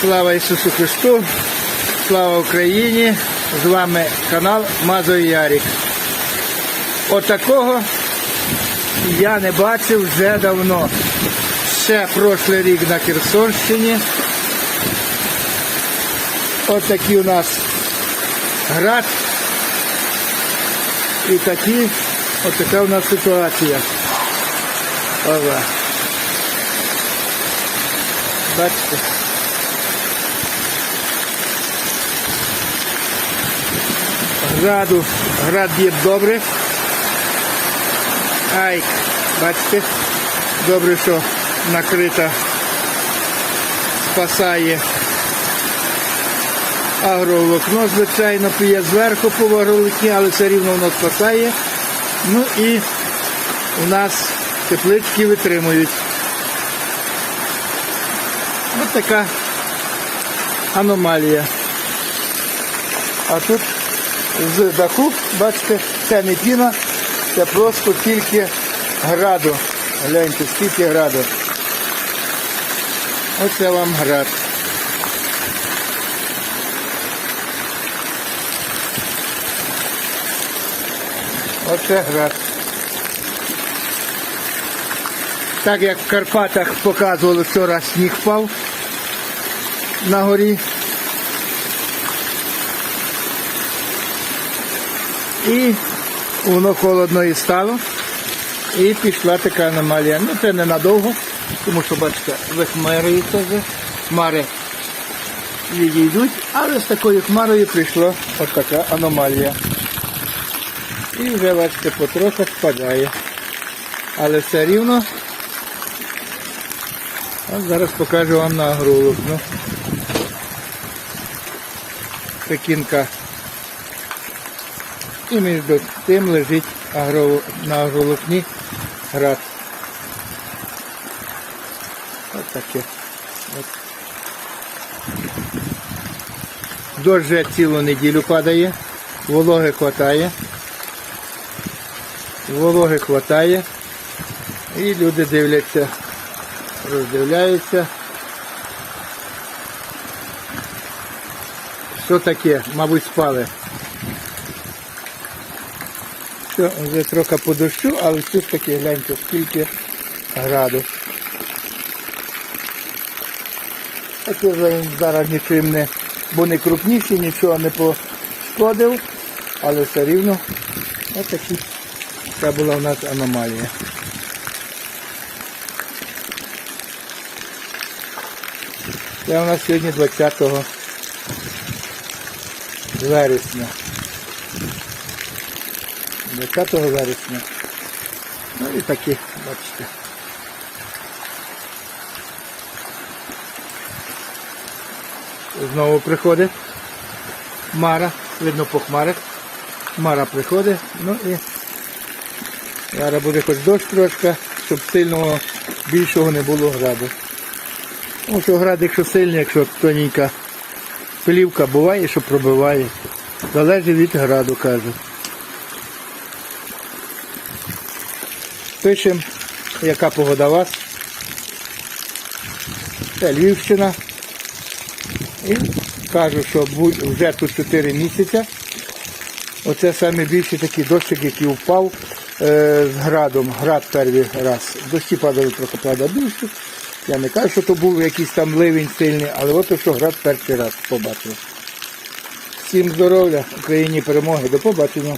Слава Ісусу Христу! Слава Україні! З вами канал Мазо і Ярік. Отакого я не бачив вже давно. Ще прошлий рік на Херсонщині. Отакий у нас град. І такі, отака у нас ситуація. Ова. Бачите? Граду, град є добре. Ай, бачите, добре, що накрита спасає агроволокно, звичайно, п'є зверху по агроволокні, але все рівно воно спасає. Ну і у нас теплички витримують. Ось така аномалія. А тут з даху, бачите, це не піна, це просто тільки граду. Гляньте, скільки граду. Оце вам град. Оце град. Так як в Карпатах показували вчора сніг впав на горі. І воно холодно і стало. І пішла така аномалія. Ну це ненадовго, тому що, бачите, вихмарюється вже, хмари відійдуть, але з такою хмарою прийшла от така аномалія. І вже, бачите, потроху спадає. Але все рівно. От зараз покажу вам на агролог. Ну, пекінка. І між тим лежить агро... на агролокні град. Ось таке. От. Дощ вже цілу неділю падає, вологи хватає. Вологи хватає. І люди дивляться, роздивляються. Що таке? Мабуть, спали. Все, вже трохи по дощу, але все ж таки гляньте, скільки градус. А це вже він зараз нічим не, бо не крупніший, нічого не пошкодив, але все рівно отакі. Це була у нас аномалія. Це у нас сьогодні 20 вересня. 20 вересня. Ну і такі, бачите. Знову приходить Мара, видно по хмарах. Мара приходить, ну і зараз буде хоч дощ трошки, щоб сильного більшого не було граду. Тому що град, якщо сильний, якщо тоненька плівка буває, що пробиває. Залежить від граду, кажуть. Пишемо, яка погода вас. Це Львівщина. І кажу, що вже тут 4 місяці. Оце саме більший такий дощик, який впав е, з градом. Град перший раз. Дощі падали трохи правда більше. Я не кажу, що то був якийсь там ливень сильний, але от що град перший раз побачив. Всім здоров'я, Україні перемоги. До побачення.